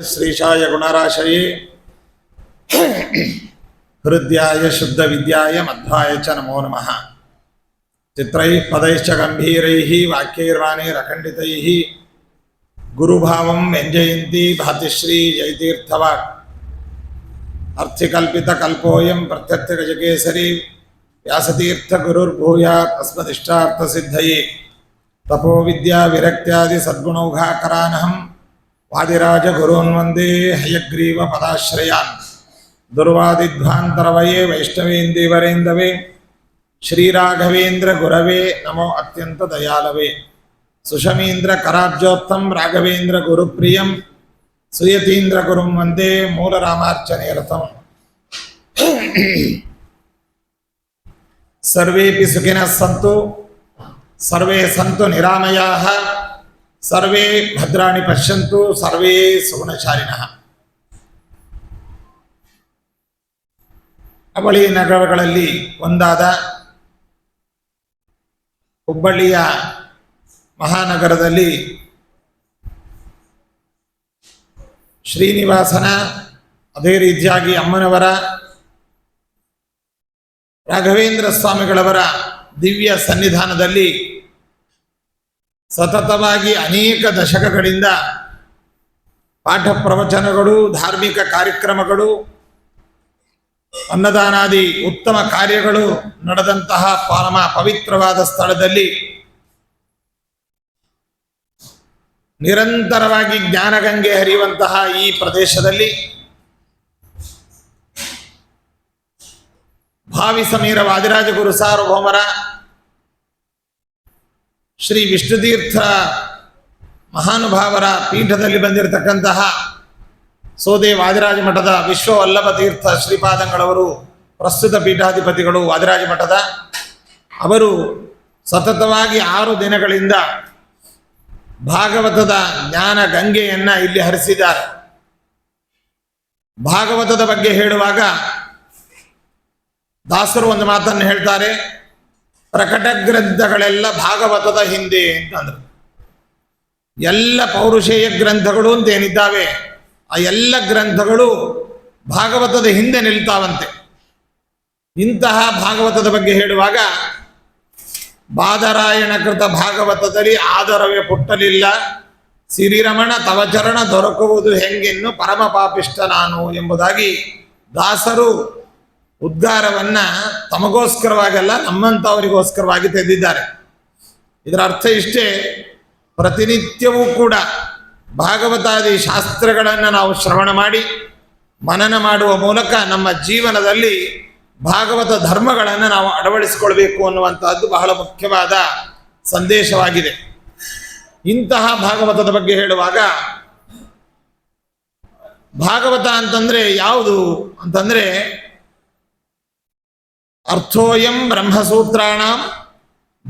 श्रीशाय गुणराशये। हृद्याय शुद्धविद्याय मध्वाय च नमो नमः। चित्रैः पदैश्च गम्भीरैः वाक्यैर्वाणैरखण्डितैः गुरुभावं व्यञ्जयन्ती भातिश्री जयतीर्थवाक्। अर्थिकल्पितकल्पोऽयं प्रत्यर्थगजकेसरी व्यासतीर्थगुरुर्भूयात् अस्मदिष्टार्थसिद्धये। వాదిరాజగురోన్ వందే హయగ్రీవ పదాశ్రయాన్. దుర్వాదిధ్వాంతరవయే వైష్ణవేందేవరేందవే శ్రీరాఘవేంద్ర గురవే నమో అత్యంత దయాలవే సుషమీంద్ర కరాబ్జోత్తం రాఘవేంద్ర గురుప్రియం సుయతీంద్ర గురుం వందే మూలరామార్చనేరతం. సర్వేపి సుఖిన సంతు సర్వే సంతు నిరామయా ಸರ್ವೇ ಭದ್ರಾಣಿ ಪಶ್ಯಂತು, ಸರ್ವೇ ಸುಗುಣಶಾಲಿನಃ ಅವಳಿ ನಗರಗಳಲ್ಲಿ ಒಂದಾದ ಹುಬ್ಬಳ್ಳಿಯ ಮಹಾನಗರದಲ್ಲಿ ಶ್ರೀನಿವಾಸನ, ಅದೇ ರೀತಿಯಾಗಿ ಅಮ್ಮನವರ, ರಾಘವೇಂದ್ರ ಸ್ವಾಮಿಗಳವರ ದಿವ್ಯ ಸನ್ನಿಧಾನದಲ್ಲಿ ಸತತವಾಗಿ ಅನೇಕ ದಶಕಗಳಿಂದ ಪಾಠ ಪ್ರವಚನಗಳು, ಧಾರ್ಮಿಕ ಕಾರ್ಯಕ್ರಮಗಳು, ಅನ್ನದಾನಾದಿ ಉತ್ತಮ ಕಾರ್ಯಗಳು ನಡೆದಂತಹ ಪರಮ ಪವಿತ್ರವಾದ ಸ್ಥಳದಲ್ಲಿ ನಿರಂತರವಾಗಿ ಜ್ಞಾನಗಂಗೆ ಹರಿಯುವಂತಹ ಈ ಪ್ರದೇಶದಲ್ಲಿ ಭಾವಿ ಸಮೀರ ವಾದಿರಾಜಗುರು ಸಾರ್ವಭೌಮರ ಶ್ರೀ ವಿಷ್ಣುತೀರ್ಥ ಮಹಾನುಭಾವರ ಪೀಠದಲ್ಲಿ ಬಂದಿರತಕ್ಕಂತಹ ಸೋದೆ ವಾದಿರಾಜ ಮಠದ ವಿಶ್ವವಲ್ಲಭ ತೀರ್ಥ ಶ್ರೀಪಾದಂಗಳವರು ಪ್ರಸ್ತುತ ಪೀಠಾಧಿಪತಿಗಳು ವಾದಿರಾಜ ಮಠದ. ಅವರು ಸತತವಾಗಿ ಆರು ದಿನಗಳಿಂದ ಭಾಗವತದ ಜ್ಞಾನ ಗಂಗೆಯನ್ನ ಇಲ್ಲಿ ಹರಿಸಿದ್ದಾರೆ. ಭಾಗವತದ ಬಗ್ಗೆ ಹೇಳುವಾಗ ದಾಸರು ಒಂದು ಮಾತನ್ನು ಹೇಳ್ತಾರೆ. ಪ್ರಕಟ ಗ್ರಂಥಗಳೆಲ್ಲ ಭಾಗವತದ ಹಿಂದೆ ಅಂತಂದ್ರು ಎಲ್ಲ ಪೌರುಷೇಯ ಗ್ರಂಥಗಳು ಅಂತ ಏನಿದ್ದಾವೆ, ಆ ಎಲ್ಲ ಗ್ರಂಥಗಳು ಭಾಗವತದ ಹಿಂದೆ ನಿಲ್ತಾವಂತೆ. ಇಂತಹ ಭಾಗವತದ ಬಗ್ಗೆ ಹೇಳುವಾಗ ಬಾದರಾಯಣ ಕೃತ ಭಾಗವತದಲ್ಲಿ ಆದರವೇ ಪುಟ್ಟಲಿಲ್ಲ, ಸಿರಿರಮಣ ತವಚರಣ ದೊರಕುವುದು ಹೆಂಗೆನ್ನು ಪರಮ ಪಾಪಿಷ್ಟ ನಾನು ಎಂಬುದಾಗಿ ದಾಸರು ಉದ್ಗಾರವನ್ನ ತಮಗೋಸ್ಕರವಾಗಲ್ಲ, ನಮ್ಮಂಥವರಿಗೋಸ್ಕರವಾಗಿ ತೆಗೆದಿದ್ದಾರೆ. ಇದರ ಅರ್ಥ ಇಷ್ಟೇ, ಪ್ರತಿನಿತ್ಯವೂ ಕೂಡ ಭಾಗವತಾದಿ ಶಾಸ್ತ್ರಗಳನ್ನು ನಾವು ಶ್ರವಣ ಮಾಡಿ, ಮನನ ಮಾಡುವ ಮೂಲಕ ನಮ್ಮ ಜೀವನದಲ್ಲಿ ಭಾಗವತ ಧರ್ಮಗಳನ್ನು ನಾವು ಅಳವಡಿಸಿಕೊಳ್ಬೇಕು ಅನ್ನುವಂತಹದ್ದು ಬಹಳ ಮುಖ್ಯವಾದ ಸಂದೇಶವಾಗಿದೆ. ಇಂತಹ ಭಾಗವತದ ಬಗ್ಗೆ ಹೇಳುವಾಗ, ಭಾಗವತ ಅಂತಂದ್ರೆ ಯಾವುದು ಅಂತಂದ್ರೆ ಅರ್ಥೋಯಂ ಬ್ರಹ್ಮಸೂತ್ರಣ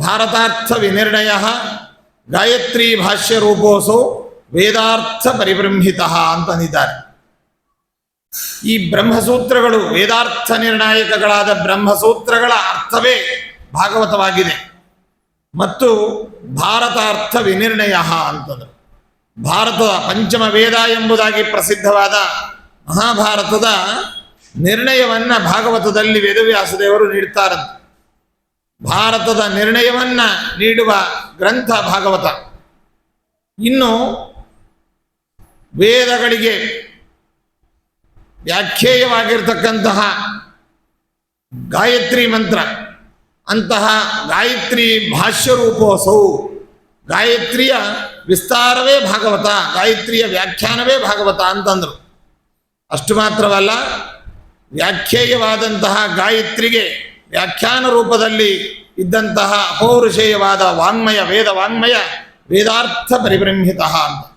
ಭಾರತಾರ್ಥ ವಿನಿರ್ಣಯ ಗಾಯತ್ರಿ ಭಾಷ್ಯ ರೂಪೋಸು ವೇದಾರ್ಥ ಪರಿಬ್ರಹ್ಮಿತ ಅಂತಂದಿದ್ದಾರೆ ಈ ಬ್ರಹ್ಮಸೂತ್ರಗಳು ವೇದಾರ್ಥ ನಿರ್ಣಾಯಕಗಳಾದ ಬ್ರಹ್ಮಸೂತ್ರಗಳ ಅರ್ಥವೇ ಭಾಗವತವಾಗಿದೆ. ಮತ್ತು ಭಾರತಾರ್ಥ ವಿನಿರ್ಣಯ ಅಂತಂದರು. ಭಾರತದ ಪಂಚಮ ವೇದ ಎಂಬುದಾಗಿ ಪ್ರಸಿದ್ಧವಾದ ಮಹಾಭಾರತದ ನಿರ್ಣಯವನ್ನ ಭಾಗವತದಲ್ಲಿ ವೇದವ್ಯಾಸದೇವರು ನೀಡ್ತಾರಂತೆ. ಭಾರತದ ನಿರ್ಣಯವನ್ನ ನೀಡುವ ಗ್ರಂಥ ಭಾಗವತ. ಇನ್ನು ವೇದಗಳಿಗೆ ವ್ಯಾಖ್ಯೇಯವಾಗಿರ್ತಕ್ಕಂತಹ ಗಾಯತ್ರಿ ಮಂತ್ರ, ಅಂತಹ ಗಾಯತ್ರಿ ಭಾಷ್ಯ ರೂಪೋತ್ಸವು ಗಾಯತ್ರಿಯ ವಿಸ್ತಾರವೇ ಭಾಗವತ, ಗಾಯತ್ರಿಯ ವ್ಯಾಖ್ಯಾನವೇ ಭಾಗವತ ಅಂತಂದರು. ಅಷ್ಟು ಮಾತ್ರವಲ್ಲ ವ್ಯಾಖ್ಯೇಯವಾದಂತಹ ಗಾಯತ್ರಿಗೆ ವ್ಯಾಖ್ಯಾನ ರೂಪದಲ್ಲಿ ಇದ್ದಂತಹ ಅಪೌರುಷೇಯವಾದ ವಾಂಗ್ಮಯ, ವೇದ ವಾಂಗ್ಮಯ, ವೇದಾರ್ಥ ಪರಿಬ್ರಹ್ಮಿತ ಅಂತ.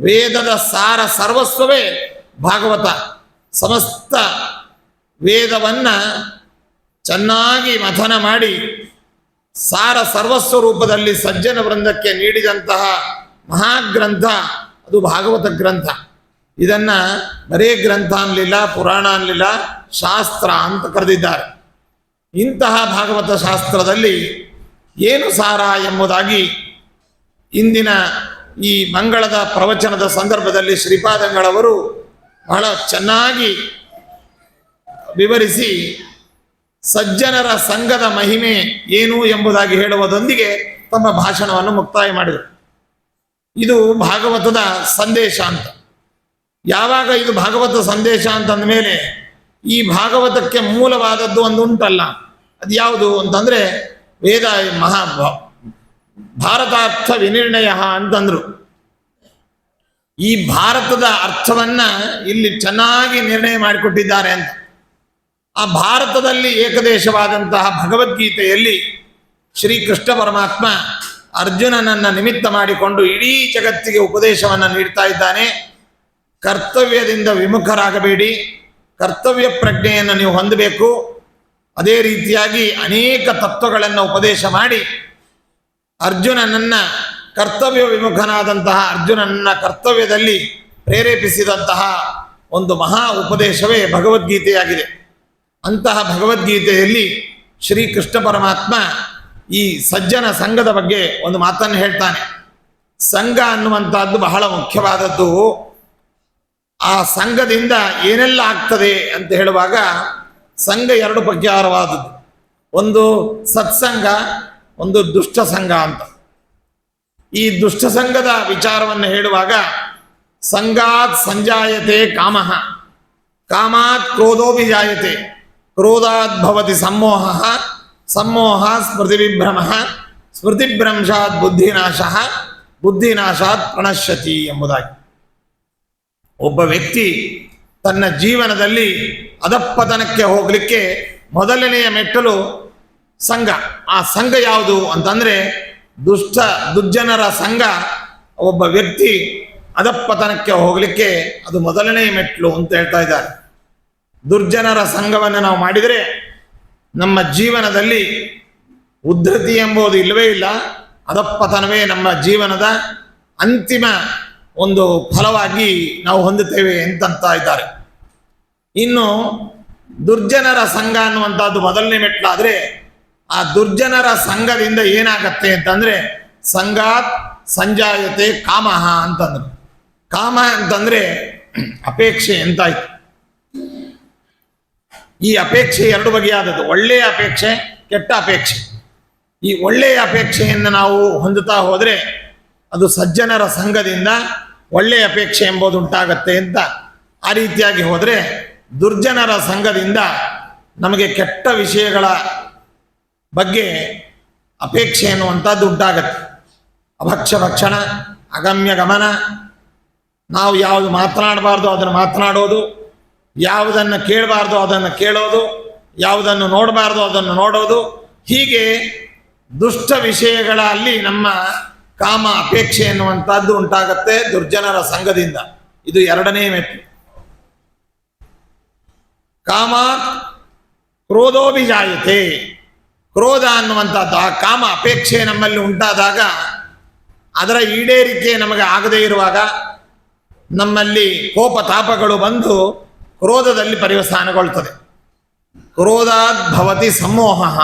ವೇದದ ಸಾರ ಸರ್ವಸ್ವವೇ ಭಾಗವತ. ಸಮಸ್ತ ವೇದವನ್ನ ಚೆನ್ನಾಗಿ ಮಥನ ಮಾಡಿ ಸಾರ ಸರ್ವಸ್ವ ರೂಪದಲ್ಲಿ ಸಜ್ಜನ ವೃಂದಕ್ಕೆ ನೀಡಿದಂತಹ ಮಹಾಗ್ರಂಥ, ಅದು ಭಾಗವತ ಗ್ರಂಥ. ಇದನ್ನ ಬರೇ ಗ್ರಂಥ ಅನ್ಲಿಲ್ಲ, ಪುರಾಣ ಅನ್ಲಿಲ್ಲ, ಶಾಸ್ತ್ರ ಅಂತ ಕರೆದಿದ್ದಾರೆ. ಇಂತಹ ಭಾಗವತ ಶಾಸ್ತ್ರದಲ್ಲಿ ಏನು ಸಾರ ಎಂಬುದಾಗಿ ಇಂದಿನ ಈ ಮಂಗಳದ ಪ್ರವಚನದ ಸಂದರ್ಭದಲ್ಲಿ ಶ್ರೀಪಾದಂಗಳವರು ಬಹಳ ಚೆನ್ನಾಗಿ ವಿವರಿಸಿ ಸಜ್ಜನರ ಸಂಘದ ಮಹಿಮೆ ಏನು ಎಂಬುದಾಗಿ ಹೇಳುವುದೊಂದಿಗೆ ತಮ್ಮ ಭಾಷಣವನ್ನು ಮುಕ್ತಾಯ ಮಾಡಿದರು. ಇದು ಭಾಗವತದ ಸಂದೇಶ ಅಂತ. ಯಾವಾಗ ಇದು ಭಾಗವತ ಸಂದೇಶ ಅಂತಂದ ಮೇಲೆ ಈ ಭಾಗವತಕ್ಕೆ ಮೂಲವಾದದ್ದು ಒಂದು ಉಂಟಲ್ಲ. ಅದು ಯಾವುದು ಅಂತಂದ್ರೆ ವೇದ ಮಹಾ ಭಾರತಾರ್ಥ ವಿನಿರ್ಣಯ ಅಂತಂದ್ರು. ಈ ಭಾರತದ ಅರ್ಥವನ್ನ ಇಲ್ಲಿ ಚೆನ್ನಾಗಿ ನಿರ್ಣಯ ಮಾಡಿಕೊಟ್ಟಿದ್ದಾರೆ ಅಂತ. ಆ ಭಾರತದಲ್ಲಿ ಏಕದೇಶವಾದಂತಹ ಭಗವದ್ಗೀತೆಯಲ್ಲಿ ಶ್ರೀಕೃಷ್ಣ ಪರಮಾತ್ಮ ಅರ್ಜುನನನ್ನ ನಿಮಿತ್ತ ಮಾಡಿಕೊಂಡು ಇಡೀ ಜಗತ್ತಿಗೆ ಉಪದೇಶವನ್ನು ನೀಡ್ತಾ ಇದ್ದಾನೆ. ಕರ್ತವ್ಯದಿಂದ ವಿಮುಖರಾಗಬೇಡಿ. ಕರ್ತವ್ಯ ಪ್ರಜ್ಞೆಯನ್ನು ನೀವು ಹೊಂದಬೇಕು. ಅದೇ ರೀತಿಯಾಗಿ ಅನೇಕ ತತ್ವಗಳನ್ನು ಉಪದೇಶ ಮಾಡಿ. ಅರ್ಜುನನನ್ನ ಕರ್ತವ್ಯ ವಿಮುಖನಾದಂತಹ ಅರ್ಜುನನನ್ನ ಕರ್ತವ್ಯದಲ್ಲಿ ಪ್ರೇರೇಪಿಸಿದಂತಹ ಒಂದು ಮಹಾ ಉಪದೇಶವೇ ಭಗವದ್ಗೀತೆಯಾಗಿದೆ. ಅಂತಹ ಭಗವದ್ಗೀತೆಯಲ್ಲಿ ಶ್ರೀಕೃಷ್ಣ ಪರಮಾತ್ಮ ಈ ಸಜ್ಜನ ಸಂಘದ ಬಗ್ಗೆ ಒಂದು ಮಾತನ್ನು ಹೇಳ್ತಾನೆ. ಸಂಘ ಅನ್ನುವಂಥದ್ದು ಬಹಳ ಮುಖ್ಯವಾದದ್ದು. ಆ ಸಂಘದಿಂದ ಏನೆಲ್ಲ ಆಗ್ತದೆ ಅಂತ ಹೇಳುವಾಗ ಸಂಘ ಎರಡು ಪ್ರಕಾರವಾದದ್ದು ಒಂದು ಸತ್ಸಂಗ, ಒಂದು ದುಷ್ಟ ಸಂಘ ಅಂತ. ಈ ದುಷ್ಟ ಸಂಘದ ವಿಚಾರವನ್ನು ಹೇಳುವಾಗ ಸಂಗಾತ್ ಸಂಜಾಯತೆ ಕಾಮಃ. ಕಾಮಾತ್ ಕ್ರೋಧೋಭಿಜಾಯತೆ. ಕ್ರೋಧಾತ್ ಭವತಿ ಸಮ್ಮೋಹ ಸಮ್ಮೋಹ ಸ್ಮೃತಿವಿಭ್ರಮ, ಸ್ಮೃತಿಭ್ರಂಶಾತ್ ಬುದ್ಧಿನಾಶ, ಬುದ್ಧಿನಾಶಾತ್ ಪ್ರಣಶ್ಯತಿ ಎಂಬುದಾಗಿ. ಒಬ್ಬ ವ್ಯಕ್ತಿ ತನ್ನ ಜೀವನದಲ್ಲಿ ಅದಪ್ಪತನಕ್ಕೆ ಹೋಗಲಿಕ್ಕೆ ಮೊದಲನೆಯ ಮೆಟ್ಟಲು ಸಂಘ. ಆ ಸಂಘ ಯಾವುದು ಅಂತಂದ್ರೆ ದುಷ್ಟ, ದುರ್ಜನರ ಸಂಘ. ಒಬ್ಬ ವ್ಯಕ್ತಿ ಅದಪ್ಪತನಕ್ಕೆ ಹೋಗಲಿಕ್ಕೆ ಅದು ಮೊದಲನೆಯ ಮೆಟ್ಟಲು ಅಂತ ಹೇಳ್ತಾ ಇದ್ದಾರೆ. ದುರ್ಜನರ ಸಂಘವನ್ನು ನಾವು ಮಾಡಿದರೆ ನಮ್ಮ ಜೀವನದಲ್ಲಿ ಉದ್ಧತಿ ಎಂಬುದು ಇಲ್ಲವೇ ಇಲ್ಲ. ಅದಪ್ಪತನವೇ ನಮ್ಮ ಜೀವನದ ಅಂತಿಮ ಒಂದು ಫಲವಾಗಿ ನಾವು ಹೊಂದುತ್ತೇವೆ ಎಂತಂತ ಇದ್ದಾರೆ. ಇನ್ನು ದುರ್ಜನರ ಸಂಘ ಅನ್ನುವಂಥದ್ದು ಮೊದಲನೇ ಮೆಟ್ಲಾದ್ರೆ ಆ ದುರ್ಜನರ ಸಂಘದಿಂದ ಏನಾಗತ್ತೆ ಅಂತಂದ್ರೆ ಸಂಘಾತ್ ಸಂಜಾಯತೆ ಕಾಮಹ ಅಂತಂದ್ರು. ಕಾಮ ಅಂತಂದ್ರೆ ಅಪೇಕ್ಷೆ ಎಂತಾಯ್ತು ಈ ಅಪೇಕ್ಷೆ ಎರಡು ಬಗೆಯಾದದ್ದು, ಒಳ್ಳೆಯ ಅಪೇಕ್ಷೆ, ಕೆಟ್ಟ ಅಪೇಕ್ಷೆ. ಈ ಒಳ್ಳೆಯ ಅಪೇಕ್ಷೆಯನ್ನು ನಾವು ಹೊಂದುತ್ತಾ ಹೋದರೆ ಅದು ಸಜ್ಜನರ ಸಂಘದಿಂದ ಒಳ್ಳೆಯ ಅಪೇಕ್ಷೆ ಎಂಬುದು ಉಂಟಾಗತ್ತೆ ಅಂತ ಆ ರೀತಿಯಾಗಿ ಹೋದರೆ ದುರ್ಜನರ ಸಂಘದಿಂದ ನಮಗೆ ಕೆಟ್ಟ ವಿಷಯಗಳ ಬಗ್ಗೆ ಅಪೇಕ್ಷೆ ಎನ್ನುವಂಥದ್ದು ಉಂಟಾಗತ್ತೆ. ಅಭಕ್ಷ ಭಕ್ಷಣ, ಅಗಮ್ಯ ಗಮನ, ನಾವು ಯಾವುದು ಮಾತನಾಡಬಾರ್ದು ಅದನ್ನು ಮಾತನಾಡೋದು, ಯಾವುದನ್ನು ಕೇಳಬಾರ್ದು ಅದನ್ನು ಕೇಳೋದು, ಯಾವುದನ್ನು ನೋಡಬಾರ್ದು ಅದನ್ನು ನೋಡೋದು, ಹೀಗೆ ದುಷ್ಟ ವಿಷಯಗಳಲ್ಲಿ ನಮ್ಮ ಕಾಮ ಅಪೇಕ್ಷೆ ಎನ್ನುವಂಥದ್ದು ಉಂಟಾಗತ್ತೆ ದುರ್ಜನರ ಸಂಘದಿಂದ. ಇದು ಎರಡನೇ ಮೆಟ್ಟು. ಕಾಮ ಕ್ರೋಧೋಭಿಜಾಯತೆ. ಕ್ರೋಧ ಅನ್ನುವಂಥದ್ದು, ಆ ಕಾಮ ಅಪೇಕ್ಷೆ ನಮ್ಮಲ್ಲಿ ಉಂಟಾದಾಗ, ಅದರ ಈಡೇರಿಕೆ ನಮಗೆ ಆಗದೇ ಇರುವಾಗ ನಮ್ಮಲ್ಲಿ ಕೋಪ ತಾಪಗಳು ಬಂದು ಕ್ರೋಧದಲ್ಲಿ ಪರಿವಸ್ಥಾನಗೊಳ್ತದೆ ಕ್ರೋಧಾದ್ ಭವತಿ ಸಮೋಹ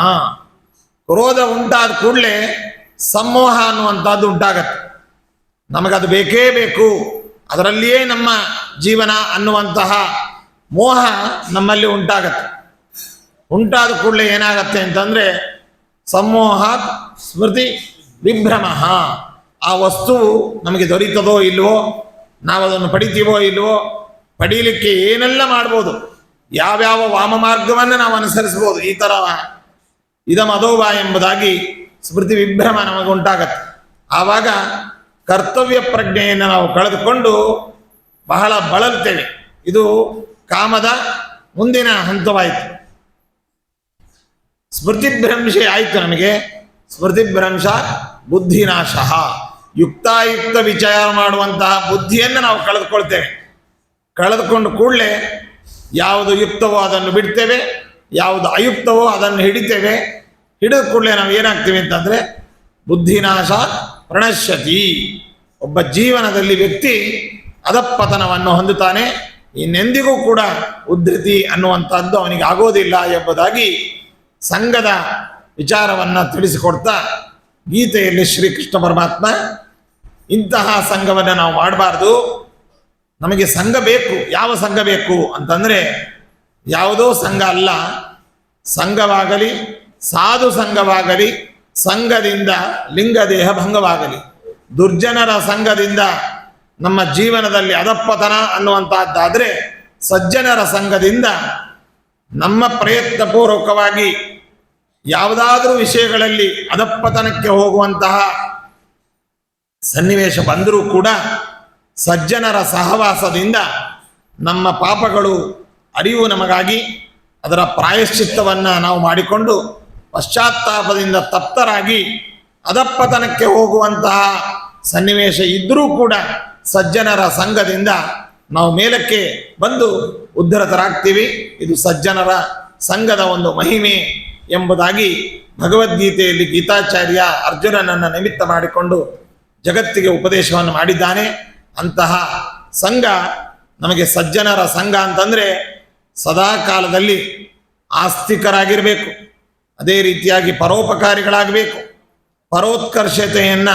ಕ್ರೋಧ ಉಂಟಾದ ಕೂಡಲೇ ಸಮೋಹ ಅನ್ನುವಂಥದ್ದು ಉಂಟಾಗತ್ತೆ. ನಮಗದು ಬೇಕೇ ಬೇಕು. ಅದರಲ್ಲಿಯೇ ನಮ್ಮ ಜೀವನ ಅನ್ನುವಂತಹ ಮೋಹ ನಮ್ಮಲ್ಲಿ ಉಂಟಾಗತ್ತೆ. ಉಂಟಾದ ಕೂಡಲೇ ಏನಾಗತ್ತೆ ಅಂತಂದರೆ ಸಮೋಹ ಸ್ಮೃತಿ ವಿಭ್ರಮ. ಆ ವಸ್ತುವು ನಮಗೆ ದೊರೀತದೋ ಇಲ್ವೋ ನಾವು ಅದನ್ನು ಪಡಿತೀವೋ ಇಲ್ವೋ, ಪಡೀಲಿಕ್ಕೆ ಏನೆಲ್ಲ ಮಾಡ್ಬೋದು, ಯಾವ್ಯಾವ ವಾಮ ಮಾರ್ಗವನ್ನು ನಾವು ಅನುಸರಿಸ್ಬೋದು, ಈ ಥರ ಇದ ಮದೋಬ ಎಂಬುದಾಗಿ ಸ್ಮೃತಿ ವಿಭ್ರಮ ನಮಗೆ ಉಂಟಾಗತ್ತೆ. ಆವಾಗ ಕರ್ತವ್ಯ ಪ್ರಜ್ಞೆಯನ್ನು ನಾವು ಕಳೆದುಕೊಂಡು ಬಹಳ ಬಳಲ್ತೇವೆ. ಇದು ಕಾಮದ ಮುಂದಿನ ಹಂತವಾಯಿತು. ಸ್ಮೃತಿಭ್ರಂಶೆ ಆಯಿತು ನಮಗೆ. ಸ್ಮೃತಿಭ್ರಂಶ ಬುದ್ಧಿನಾಶ. ಯುಕ್ತಾಯುಕ್ತ ವಿಚಾರ ಮಾಡುವಂತಹ ಬುದ್ಧಿಯನ್ನು ನಾವು ಕಳೆದುಕೊಳ್ತೇವೆ. ಕಳೆದುಕೊಂಡು ಕೂಡಲೇ ಯಾವುದು ಯುಕ್ತವೋ ಅದನ್ನು ಬಿಡ್ತೇವೆ, ಯಾವುದು ಅಯುಕ್ತವೋ ಅದನ್ನು ಹಿಡಿತೇವೆ ಹಿಡಿದ ಕೂಡಲೇ ನಾವು ಏನಾಗ್ತೀವಿ ಅಂತಂದರೆ ಬುದ್ಧಿನಾಶ ಪ್ರಣಶ್ಯತಿ. ಒಬ್ಬ ಜೀವನದಲ್ಲಿ ವ್ಯಕ್ತಿ ಅಧಪತನವನ್ನು ಹೊಂದುತ್ತಾನೆ, ಇನ್ನೆಂದಿಗೂ ಕೂಡ ಉದ್ಧತಿ ಅನ್ನುವಂಥದ್ದು ಅವನಿಗೆ ಆಗೋದಿಲ್ಲ ಎಂಬುದಾಗಿ ಸಂಘದ ವಿಚಾರವನ್ನು ತಿಳಿಸಿಕೊಡ್ತಾ ಗೀತೆಯಲ್ಲಿ ಶ್ರೀಕೃಷ್ಣ ಪರಮಾತ್ಮ, ಇಂತಹ ಸಂಘವನ್ನು ನಾವು ಮಾಡಬಾರ್ದು. ನಮಗೆ ಸಂಘ ಬೇಕು. ಯಾವ ಸಂಘ ಬೇಕು ಅಂತಂದರೆ ಯಾವುದೋ ಸಂಘ ಅಲ್ಲ, ಸಂಘವಾಗಲಿ ಸಾಧು ಸಂಘವಾಗಲಿ, ಸಂಘದಿಂದ ಲಿಂಗದೇಹ ಭಂಗವಾಗಲಿ. ದುರ್ಜನರ ಸಂಘದಿಂದ ನಮ್ಮ ಜೀವನದಲ್ಲಿ ಅದಪ್ಪತನ ಅನ್ನುವಂತಹದ್ದಾದ್ರೆ ಸಜ್ಜನರ ಸಂಘದಿಂದ ನಮ್ಮ ಪ್ರಯತ್ನ ಪೂರ್ವಕವಾಗಿ ಯಾವುದಾದ್ರೂ ವಿಷಯಗಳಲ್ಲಿ ಅದಪ್ಪತನಕ್ಕೆ ಹೋಗುವಂತಹ ಸನ್ನಿವೇಶ ಬಂದರೂ ಕೂಡ ಸಜ್ಜನರ ಸಹವಾಸದಿಂದ ನಮ್ಮ ಪಾಪಗಳು ಅರಿವು ನಮಗಾಗಿ ಅದರ ಪ್ರಾಯಶ್ಚಿತ್ತವನ್ನು ನಾವು ಮಾಡಿಕೊಂಡು ಪಶ್ಚಾತ್ತಾಪದಿಂದ ತಪ್ತರಾಗಿ ಅದಪ್ಪತನಕ್ಕೆ ಹೋಗುವಂತಹ ಸನ್ನಿವೇಶ ಇದ್ದರೂ ಕೂಡ ಸಜ್ಜನರ ಸಂಘದಿಂದ ನಾವು ಮೇಲಕ್ಕೆ ಬಂದು ಉದ್ಧರತರಾಗ್ತೀವಿ. ಇದು ಸಜ್ಜನರ ಸಂಘದ ಒಂದು ಮಹಿಮೆ ಎಂಬುದಾಗಿ ಭಗವದ್ಗೀತೆಯಲ್ಲಿ ಗೀತಾಚಾರ್ಯ ಅರ್ಜುನನನ್ನು ನಿಮಿತ್ತ ಮಾಡಿಕೊಂಡು ಜಗತ್ತಿಗೆ ಉಪದೇಶವನ್ನು ಮಾಡಿದ್ದಾನೆ. ಅಂತಹ ಸಂಘ ನಮಗೆ ಸಜ್ಜನರ ಸಂಘ ಅಂತಂದ್ರೆ ಸದಾ ಕಾಲದಲ್ಲಿ ಆಸ್ತಿಕರಾಗಿರಬೇಕು. ಅದೇ ರೀತಿಯಾಗಿ ಪರೋಪಕಾರಿಗಳಾಗಬೇಕು. ಪರೋತ್ಕರ್ಷತೆಯನ್ನ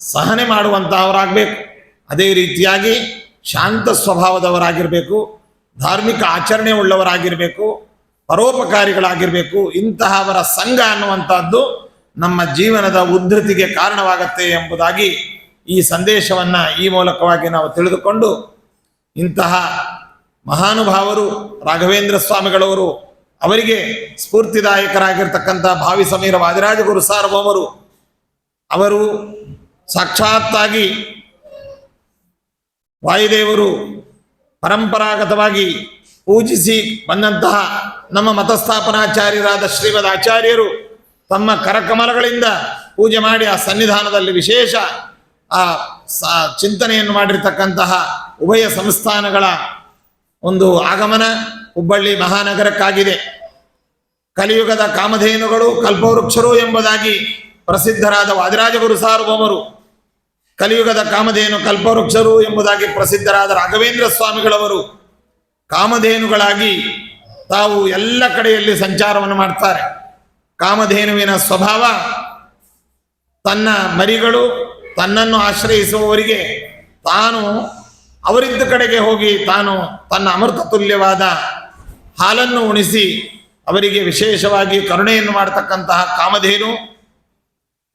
ಸಹನೆ ಮಾಡುವಂತಹವರಾಗಬೇಕು. ಅದೇ ರೀತಿಯಾಗಿ ಶಾಂತ ಸ್ವಭಾವದವರಾಗಿರಬೇಕು. ಧಾರ್ಮಿಕ ಆಚರಣೆ ಉಳ್ಳವರಾಗಿರಬೇಕು. ಪರೋಪಕಾರಿಗಳಾಗಿರಬೇಕು. ಇಂತಹವರ ಸಂಘ ಅನ್ನುವಂಥದ್ದು ನಮ್ಮ ಜೀವನದ ಉದ್ಧತಿಗೆ ಕಾರಣವಾಗತ್ತೆ ಎಂಬುದಾಗಿ ಈ ಸಂದೇಶವನ್ನ ಈ ಮೂಲಕವಾಗಿ ನಾವು ತಿಳಿದುಕೊಂಡು ಇಂತಹ ಮಹಾನುಭಾವರು ರಾಘವೇಂದ್ರ ಸ್ವಾಮಿಗಳವರು ಅವರಿಗೆ ಸ್ಫೂರ್ತಿದಾಯಕರಾಗಿರ್ತಕ್ಕಂಥ ಭಾವಿ ಸಮೀರ ವಾದಿರಾಜಗುರು ಸಾರ್ವಭೌಮರು. ಅವರು ಸಾಕ್ಷಾತ್ತಾಗಿ ವಾಯುದೇವರು ಪರಂಪರಾಗತವಾಗಿ ಪೂಜಿಸಿ ಬಂದಂತಹ ನಮ್ಮ ಮತಸ್ಥಾಪನಾಚಾರ್ಯರಾದ ಶ್ರೀಮದ್ ಆಚಾರ್ಯರು ತಮ್ಮ ಕರಕಮಲಗಳಿಂದ ಪೂಜೆ ಮಾಡಿ ಆ ಸನ್ನಿಧಾನದಲ್ಲಿ ವಿಶೇಷ ಆ ಚಿಂತನೆಯನ್ನು ಮಾಡಿರ್ತಕ್ಕಂತಹ ಉಭಯ ಸಂಸ್ಥಾನಗಳ ಒಂದು ಆಗಮನ ಹುಬ್ಬಳ್ಳಿ ಮಹಾನಗರಕ್ಕಾಗಿದೆ. ಕಲಿಯುಗದ ಕಾಮಧೇನುಗಳು ಕಲ್ಪವೃಕ್ಷರು ಎಂಬುದಾಗಿ ಪ್ರಸಿದ್ಧರಾದ ವಾದಿರಾಜ ಗುರು ಸಾರ್ವಭೌಮರು. ಕಲಿಯುಗದ ಕಾಮಧೇನು ಕಲ್ಪವೃಕ್ಷರು ಎಂಬುದಾಗಿ ಪ್ರಸಿದ್ಧರಾದ ರಾಘವೇಂದ್ರ ಸ್ವಾಮಿಗಳವರು ಕಾಮಧೇನುಗಳಾಗಿ ತಾವು ಎಲ್ಲ ಕಡೆಯಲ್ಲಿ ಸಂಚಾರವನ್ನು ಮಾಡ್ತಾರೆ. ಕಾಮಧೇನುವಿನ ಸ್ವಭಾವ ತನ್ನ ಮರಿಗಳು ತನ್ನನ್ನು ಆಶ್ರಯಿಸುವವರಿಗೆ ತಾನು ಅವರಿದ್ದ ಕಡೆಗೆ ಹೋಗಿ ತಾನು ತನ್ನ ಅಮೃತ ತುಲ್ಯವಾದ ಹಾಲನ್ನು ಉಣಿಸಿ ಅವರಿಗೆ ವಿಶೇಷವಾಗಿ ಕರುಣೆಯನ್ನು ಮಾಡತಕ್ಕಂತಹ ಕಾಮಧೇನು,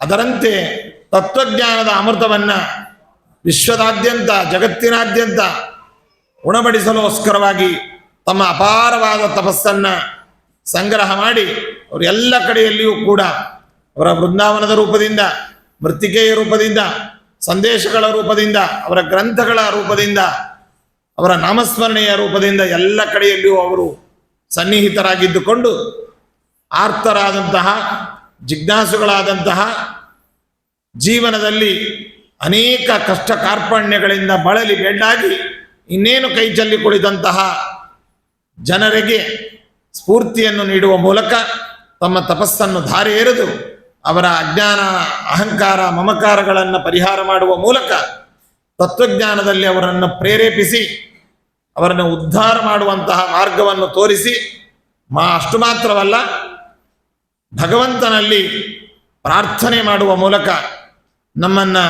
ಅದರಂತೆ ತತ್ವಜ್ಞಾನದ ಅಮೃತವನ್ನ ವಿಶ್ವದಾದ್ಯಂತ, ಜಗತ್ತಿನಾದ್ಯಂತ ಉಣಬಡಿಸಲೋಸ್ಕರವಾಗಿ ತಮ್ಮ ಅಪಾರವಾದ ತಪಸ್ಸನ್ನ ಸಂಗ್ರಹ ಮಾಡಿ ಅವರು ಎಲ್ಲ ಕಡೆಯಲ್ಲಿಯೂ ಕೂಡ ಅವರ ಬೃಂದಾವನದ ರೂಪದಿಂದ, ಮೃತ್ತಿಕೆಯ ರೂಪದಿಂದ, ಸಂದೇಶಗಳ ರೂಪದಿಂದ, ಅವರ ಗ್ರಂಥಗಳ ರೂಪದಿಂದ, ಅವರ ನಾಮಸ್ಮರಣೆಯ ರೂಪದಿಂದ ಎಲ್ಲ ಕಡೆಯಲ್ಲಿಯೂ ಅವರು ಸನ್ನಿಹಿತರಾಗಿದ್ದುಕೊಂಡು ಆರ್ತರಾದಂತಹ, ಜಿಜ್ಞಾಸುಗಳಾದಂತಹ ಜೀವನದಲ್ಲಿ ಅನೇಕ ಕಷ್ಟ ಕಾರ್ಪಣ್ಯಗಳಿಂದ ಬಳಲಿ ಬೆಳ್ಳಾಗಿ ಇನ್ನೇನು ಕೈ ಚೆಲ್ಲಿ ಕುಳಿತಂತಹ ಜನರಿಗೆ ಸ್ಫೂರ್ತಿಯನ್ನು ನೀಡುವ ಮೂಲಕ ತಮ್ಮ ತಪಸ್ಸನ್ನು ಧಾರೆ ಎರೆದು ಅವರ ಅಜ್ಞಾನ, ಅಹಂಕಾರ, ಮಮಕಾರಗಳನ್ನು ಪರಿಹಾರ ಮಾಡುವ ಮೂಲಕ ತತ್ವಜ್ಞಾನದಲ್ಲಿ ಅವರನ್ನು ಪ್ರೇರೇಪಿಸಿ ಅವರನ್ನು ಉದ್ಧಾರ ಮಾಡುವಂತಹ ಮಾರ್ಗವನ್ನು ತೋರಿಸಿ, ಮಾ ಅಷ್ಟು ಮಾತ್ರವಲ್ಲ, ಭಗವಂತನಲ್ಲಿ ಪ್ರಾರ್ಥನೆ ಮಾಡುವ ಮೂಲಕ ನಮ್ಮನ್ನು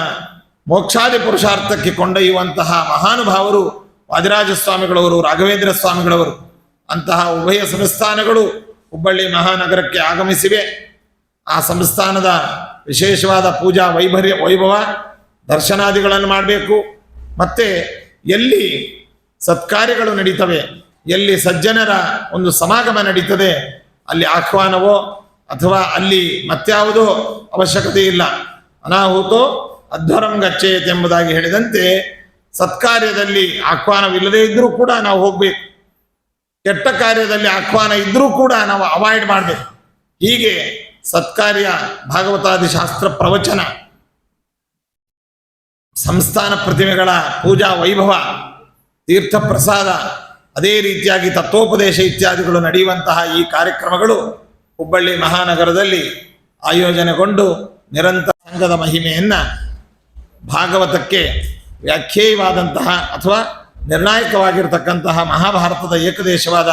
ಮೋಕ್ಷಾದಿ ಪುರುಷಾರ್ಥಕ್ಕೆ ಕೊಂಡೊಯ್ಯುವಂತಹ ಮಹಾನುಭಾವರು ವಾದಿರಾಜ ಸ್ವಾಮಿಗಳವರು ರಾಘವೇಂದ್ರ ಸ್ವಾಮಿಗಳವರು, ಅಂತಹ ಉಭಯ ಸಂಸ್ಥಾನಗಳು ಹುಬ್ಬಳ್ಳಿ ಮಹಾನಗರಕ್ಕೆ ಆಗಮಿಸಿವೆ. ಆ ಸಂಸ್ಥಾನದ ವಿಶೇಷವಾದ ಪೂಜಾ ವೈಭರ್ಯ ವೈಭವ, ದರ್ಶನಾದಿಗಳನ್ನು ಮಾಡಬೇಕು. ಮತ್ತೆ ಎಲ್ಲಿ ಸತ್ಕಾರ್ಯಗಳು ನಡೀತವೆ. ಎಲ್ಲಿ ಸಜ್ಜನರ ಒಂದು ಸಮಾಗಮ ನಡೀತದೆ, ಅಲ್ಲಿ ಆಹ್ವಾನವೋ ಅಥವಾ ಅಲ್ಲಿ ಮತ್ಯಾವುದೋ ಅವಶ್ಯಕತೆ ಇಲ್ಲ. ಅನಾಹುತೋ ಅಧ್ವರಂ ಗಚ್ಚೇತ್ ಎಂಬುದಾಗಿ ಹೇಳಿದಂತೆ ಸತ್ಕಾರ್ಯದಲ್ಲಿ ಆಹ್ವಾನವಿಲ್ಲದೇ ಇದ್ರೂ ಕೂಡ ನಾವು ಹೋಗ್ಬೇಕು. ಕೆಟ್ಟ ಕಾರ್ಯದಲ್ಲಿ ಆಹ್ವಾನ ಇದ್ರೂ ಕೂಡ ನಾವು ಅವಾಯ್ಡ್ ಮಾಡಬೇಕು. ಹೀಗೆ ಸತ್ಕಾರ್ಯ ಭಾಗವತಾದಿ ಶಾಸ್ತ್ರ ಪ್ರವಚನ ಸಂಸ್ಥಾನ ಪ್ರತಿಮೆಗಳ ಪೂಜಾ ವೈಭವ ತೀರ್ಥ ಪ್ರಸಾದ ಅದೇ ರೀತಿಯಾಗಿ ತತ್ವೋಪದೇಶ ಇತ್ಯಾದಿಗಳು ನಡೆಯುವಂತಹ ಈ ಕಾರ್ಯಕ್ರಮಗಳು ಹುಬ್ಬಳ್ಳಿ ಮಹಾನಗರದಲ್ಲಿ ಆಯೋಜನೆಗೊಂಡು ನಿರಂತರ ಸಂಘದ ಮಹಿಮೆಯನ್ನು ಭಾಗವತಕ್ಕೆ ವ್ಯಾಖ್ಯೇಯವಾದಂತಹ ಅಥವಾ ನಿರ್ಣಾಯಕವಾಗಿರತಕ್ಕಂತಹ ಮಹಾಭಾರತದ ಏಕದೇಶವಾದ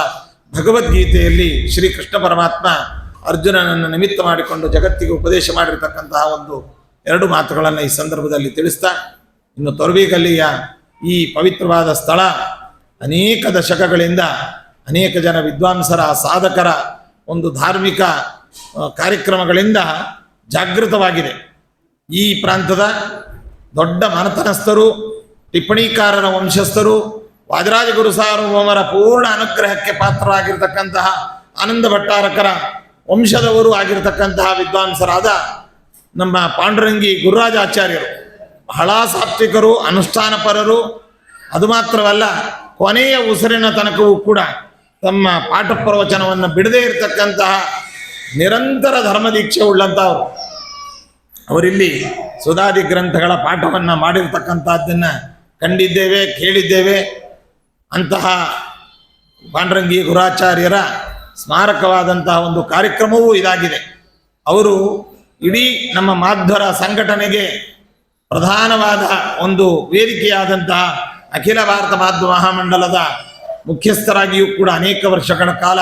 ಭಗವದ್ಗೀತೆಯಲ್ಲಿ ಶ್ರೀಕೃಷ್ಣ ಪರಮಾತ್ಮ ಅರ್ಜುನನನ್ನು ನಿಮಿತ್ತ ಮಾಡಿಕೊಂಡು ಜಗತ್ತಿಗೆ ಉಪದೇಶ ಮಾಡಿರತಕ್ಕಂತಹ ಒಂದು ಎರಡು ಮಾತುಗಳನ್ನು ಈ ಸಂದರ್ಭದಲ್ಲಿ ತಿಳಿಸ್ತಾ ಇನ್ನು ತೊರವಿಗಲ್ಲಿಯ ಈ ಪವಿತ್ರವಾದ ಸ್ಥಳ ಅನೇಕ ದಶಕಗಳಿಂದ ಅನೇಕ ಜನ ವಿದ್ವಾಂಸರ, ಸಾಧಕರ ಒಂದು ಧಾರ್ಮಿಕ ಕಾರ್ಯಕ್ರಮಗಳಿಂದ ಜಾಗೃತವಾಗಿದೆ. ಈ ಪ್ರಾಂತದ ದೊಡ್ಡ ಮನತನಸ್ಥರು, ಟಿಪ್ಪಣಿಕಾರರ ವಂಶಸ್ಥರು, ವಾಜರಾಜಗುರು ಸಾರ್ವಭೌಮರ ಪೂರ್ಣ ಅನುಗ್ರಹಕ್ಕೆ ಪಾತ್ರರಾಗಿರ್ತಕ್ಕಂತಹ ಆನಂದ ಭಟ್ಟಾರಕರ ವಂಶದವರು ಆಗಿರತಕ್ಕಂತಹ ವಿದ್ವಾಂಸರಾದ ನಮ್ಮ ಪಾಂಡುರಂಗಿ ಗುರುರಾಜಾಚಾರ್ಯರು. ಬಹಳ ಸಾತ್ವಿಕರು ಅನುಷ್ಠಾನಪರರು, ಅದು ಮಾತ್ರವಲ್ಲ, ಕೊನೆಯ ಉಸಿರಿನ ತನಕವೂ ಕೂಡ ತಮ್ಮ ಪಾಠ ಪ್ರವಚನವನ್ನು ಬಿಡದೇ ಇರತಕ್ಕಂತಹ ನಿರಂತರ ಧರ್ಮದೀಕ್ಷೆ ಉಳ್ಳಂಥವ್ರು. ಅವರಿಲ್ಲಿ ಸುಧಾದಿ ಗ್ರಂಥಗಳ ಪಾಠವನ್ನು ಮಾಡಿರ್ತಕ್ಕಂಥದ್ದನ್ನು ಕಂಡಿದ್ದೇವೆ, ಕೇಳಿದ್ದೇವೆ. ಅಂತಹ ಪಾಂಡ್ರಂಗಿ ಗುರಾಚಾರ್ಯರ ಸ್ಮಾರಕವಾದಂತಹ ಒಂದು ಕಾರ್ಯಕ್ರಮವೂ ಇದಾಗಿದೆ. ಅವರು ಇಡೀ ನಮ್ಮ ಮಾಧ್ವರ ಸಂಘಟನೆಗೆ ಪ್ರಧಾನವಾದ ಒಂದು ವೇದಿಕೆಯಾದಂತಹ ಅಖಿಲ ಭಾರತ ಮಾಧ್ಯಮ ಮಹಾಮಂಡಲದ ಮುಖ್ಯಸ್ಥರಾಗಿಯೂ ಕೂಡ ಅನೇಕ ವರ್ಷಗಳ ಕಾಲ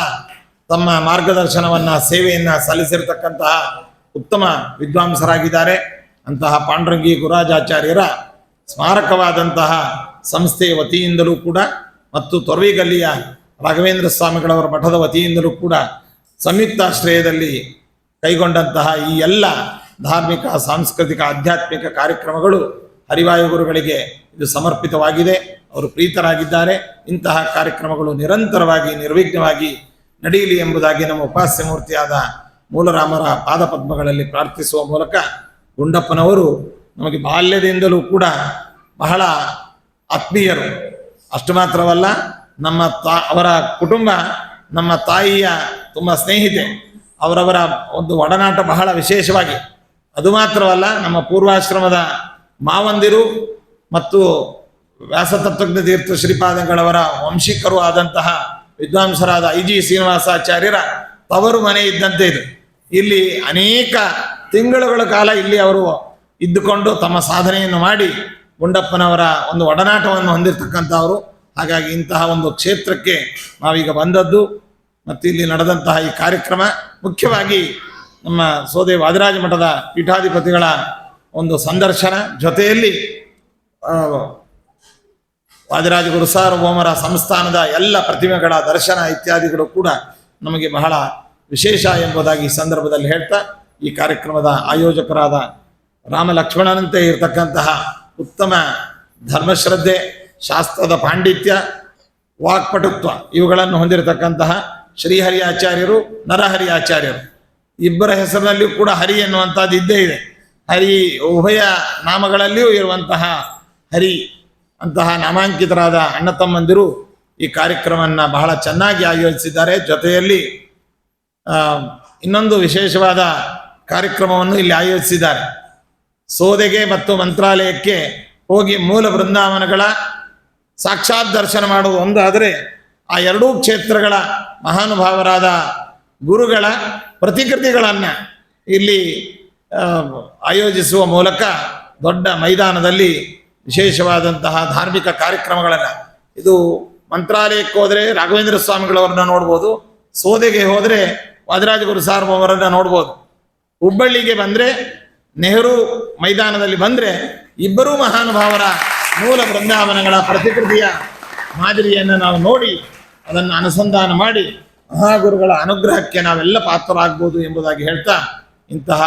ತಮ್ಮ ಮಾರ್ಗದರ್ಶನವನ್ನ, ಸೇವೆಯನ್ನ ಸಲ್ಲಿಸಿರ್ತಕ್ಕಂತಹ ಉತ್ತಮ ವಿದ್ವಾಂಸರಾಗಿದ್ದಾರೆ. ಅಂತಹ ಪಾಂಡ್ರಂಗಿ ಗುರಾಜಾಚಾರ್ಯರ ಸ್ಮಾರಕವಾದಂತಹ ಸಂಸ್ಥೆಯ ವತಿಯಿಂದಲೂ ಕೂಡ ಮತ್ತು ತೊರವಿಗಲ್ಲಿಯ ರಾಘವೇಂದ್ರ ಸ್ವಾಮಿಗಳವರ ಮಠದ ವತಿಯಿಂದಲೂ ಕೂಡ ಸಂಯುಕ್ತಾಶ್ರಯದಲ್ಲಿ ಕೈಗೊಂಡಂತಹ ಈ ಎಲ್ಲ ಧಾರ್ಮಿಕ, ಸಾಂಸ್ಕೃತಿಕ, ಆಧ್ಯಾತ್ಮಿಕ ಕಾರ್ಯಕ್ರಮಗಳು ಹರಿವಾಯು ಗುರುಗಳಿಗೆ ಇದು ಸಮರ್ಪಿತವಾಗಿದೆ. ಅವರು ಪ್ರೀತರಾಗಿದ್ದಾರೆ. ಇಂತಹ ಕಾರ್ಯಕ್ರಮಗಳು ನಿರಂತರವಾಗಿ, ನಿರ್ವಿಘ್ನವಾಗಿ ನಡೆಯಲಿ ಎಂಬುದಾಗಿ ನಮ್ಮ ಉಪಾಸ್ಯ ಮೂರ್ತಿಯಾದ ಮೂಲರಾಮರ ಪಾದಪದ್ಮಗಳಲ್ಲಿ ಪ್ರಾರ್ಥಿಸುವ ಮೂಲಕ ಗುಂಡಪ್ಪನವರು ನಮಗೆ ಬಾಲ್ಯದಿಂದಲೂ ಕೂಡ ಬಹಳ ಆತ್ಮೀಯರು. ಅಷ್ಟು ಮಾತ್ರವಲ್ಲ, ನಮ್ಮ ತಾ, ಅವರ ಕುಟುಂಬ, ನಮ್ಮ ತಾಯಿಯ ತುಂಬ ಸ್ನೇಹಿತೆ, ಅವರವರ ಒಂದು ಒಡನಾಟ ಬಹಳ ವಿಶೇಷವಾಗಿ ಅದು ಮಾತ್ರವಲ್ಲ, ನಮ್ಮ ಪೂರ್ವಾಶ್ರಮದ ಮಾವಂದಿರು ಮತ್ತು ವ್ಯಾಸತತ್ವಜ್ಞ ತೀರ್ಥ ಶ್ರೀಪಾದಂಗಳವರ ವಂಶಿಕರು ಆದಂತಹ ವಿದ್ವಾಂಸರಾದ ಐ ಜಿ ಶ್ರೀನಿವಾಸಾಚಾರ್ಯರ ತವರು ಮನೆ ಇದ್ದಂತೆ ಇದು. ಇಲ್ಲಿ ಅನೇಕ ತಿಂಗಳುಗಳ ಕಾಲ ಇಲ್ಲಿ ಅವರು ಇದ್ದುಕೊಂಡು ತಮ್ಮ ಸಾಧನೆಯನ್ನು ಮಾಡಿ ಗುಂಡಪ್ಪನವರ ಒಂದು ಒಡನಾಟವನ್ನು ಹೊಂದಿರತಕ್ಕಂಥವರು. ಹಾಗಾಗಿ ಇಂತಹ ಒಂದು ಕ್ಷೇತ್ರಕ್ಕೆ ನಾವೀಗ ಬಂದದ್ದು. ಮತ್ತು ಇಲ್ಲಿ ನಡೆದಂತಹ ಈ ಕಾರ್ಯಕ್ರಮ ಮುಖ್ಯವಾಗಿ ನಮ್ಮ ಸೋದೆ ವಾದಿರಾಜ ಮಠದ ಪೀಠಾಧಿಪತಿಗಳ ಒಂದು ಸಂದರ್ಶನ ಜೊತೆಯಲ್ಲಿ ವಾದಿರಾಜ ಗುರು ಸಾರ್ವಭೌಮರ ಸಂಸ್ಥಾನದ ಎಲ್ಲ ಪ್ರತಿಮೆಗಳ ದರ್ಶನ ಇತ್ಯಾದಿಗಳು ಕೂಡ ನಮಗೆ ಬಹಳ ವಿಶೇಷ ಎಂಬುದಾಗಿ ಈ ಸಂದರ್ಭದಲ್ಲಿ ಹೇಳ್ತಾ, ಈ ಕಾರ್ಯಕ್ರಮದ ಆಯೋಜಕರಾದ ರಾಮ ಲಕ್ಷ್ಮಣನಂತೆ ಇರತಕ್ಕಂತಹ ಉತ್ತಮ ಧರ್ಮಶ್ರದ್ಧೆ, ಶಾಸ್ತ್ರದ ಪಾಂಡಿತ್ಯ, ವಾಕ್ಪಟುತ್ವ ಇವುಗಳನ್ನು ಹೊಂದಿರತಕ್ಕಂತಹ ಶ್ರೀಹರಿ ಆಚಾರ್ಯರು ನರಹರಿ ಆಚಾರ್ಯರು ಇಬ್ಬರ ಹೆಸರಿನಲ್ಲಿಯೂ ಕೂಡ ಹರಿ ಎನ್ನುವಂಥದ್ದು ಇದ್ದೇ ಇದೆ. ಹರಿ ಉಭಯ ನಾಮಗಳಲ್ಲಿಯೂ ಇರುವಂತಹ ಹರಿ ಅಂತಹ ನಾಮಾಂಕಿತರಾದ ಅಣ್ಣ ತಮ್ಮಂದಿರು ಈ ಕಾರ್ಯಕ್ರಮವನ್ನು ಬಹಳ ಚೆನ್ನಾಗಿ ಆಯೋಜಿಸಿದ್ದಾರೆ. ಜೊತೆಯಲ್ಲಿ ಇನ್ನೊಂದು ವಿಶೇಷವಾದ ಕಾರ್ಯಕ್ರಮವನ್ನು ಇಲ್ಲಿ ಆಯೋಜಿಸಿದ್ದಾರೆ. ಸೋದೆಗೆ ಮತ್ತು ಮಂತ್ರಾಲಯಕ್ಕೆ ಹೋಗಿ ಮೂಲ ಬೃಂದಾವನಗಳ ಸಾಕ್ಷಾತ್ ದರ್ಶನ ಮಾಡುವ ಒಂದಾದರೆ, ಆ ಎರಡೂ ಕ್ಷೇತ್ರಗಳ ಮಹಾನುಭಾವರಾದ ಗುರುಗಳ ಪ್ರತಿಕೃತಿಗಳನ್ನು ಇಲ್ಲಿ ಆಯೋಜಿಸುವ ಮೂಲಕ ದೊಡ್ಡ ಮೈದಾನದಲ್ಲಿ ವಿಶೇಷವಾದಂತಹ ಧಾರ್ಮಿಕ ಕಾರ್ಯಕ್ರಮಗಳನ್ನು, ಇದು ಮಂತ್ರಾಲಯಕ್ಕೆ ಹೋದರೆ ರಾಘವೇಂದ್ರ ಸ್ವಾಮಿಗಳವರನ್ನ ನೋಡ್ಬೋದು, ಸೋದೆಗೆ ಹೋದರೆ ವಾದರಾಜಗುರು ಗುರು ಸಾರ್ವಭೌಮರನ್ನ ನೋಡ್ಬೋದು. ಹುಬ್ಬಳ್ಳಿಗೆ ಬಂದರೆ, ನೆಹರು ಮೈದಾನದಲ್ಲಿ ಬಂದರೆ ಇಬ್ಬರೂ ಮಹಾನುಭಾವರ ಮೂಲ ಬೃಂದಾವನಗಳ ಪ್ರತಿಕೃತಿಯ ಮಾದರಿಯನ್ನು ನಾವು ನೋಡಿ, ಅದನ್ನು ಅನುಸಂಧಾನ ಮಾಡಿ ಮಹಾಗುರುಗಳ ಅನುಗ್ರಹಕ್ಕೆ ನಾವೆಲ್ಲ ಪಾತ್ರರಾಗ್ಬೋದು ಎಂಬುದಾಗಿ ಹೇಳ್ತಾ ಇಂತಹ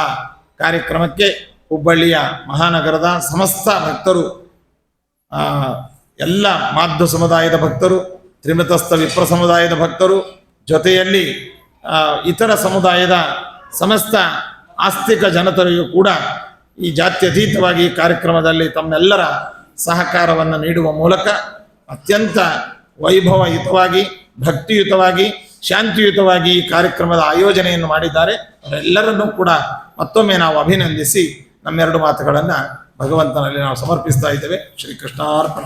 ಕಾರ್ಯಕ್ರಮಕ್ಕೆ ಹುಬ್ಬಳ್ಳಿಯ ಮಹಾನಗರದ ಸಮಸ್ತ ಭಕ್ತರು ಎಲ್ಲ ಮಾಧ್ಯ ಸಮುದಾಯದ ಭಕ್ತರು, ತ್ರಿಮತಸ್ಥ ವಿಪ್ರ ಸಮುದಾಯದ ಭಕ್ತರು, ಜೊತೆಯಲ್ಲಿ ಇತರ ಸಮುದಾಯದ ಸಮಸ್ತ ಆಸ್ತಿಕ ಜನತರಿಗೂ ಕೂಡ ಈ ಜಾತ್ಯತೀತವಾಗಿ ಈ ಕಾರ್ಯಕ್ರಮದಲ್ಲಿ ತಮ್ಮೆಲ್ಲರ ಸಹಕಾರವನ್ನು ನೀಡುವ ಮೂಲಕ ಅತ್ಯಂತ ವೈಭವಯುತವಾಗಿ, ಭಕ್ತಿಯುತವಾಗಿ ಶಾಂತಿಯುತವಾಗಿ ಈ ಕಾರ್ಯಕ್ರಮದ ಆಯೋಜನೆಯನ್ನು ಮಾಡಿದ್ದಾರೆ. ಅವರೆಲ್ಲರನ್ನೂ ಕೂಡ ಮತ್ತೊಮ್ಮೆ ನಾವು ಅಭಿನಂದಿಸಿ ನಮ್ಮೆರಡು ಮಾತುಗಳನ್ನು ಭಗವಂತನಲ್ಲಿ ನಾವು ಸಮರ್ಪಿಸ್ತಾ ಇದ್ದೇವೆ. ಶ್ರೀಕೃಷ್ಣಾರ್ಪಣ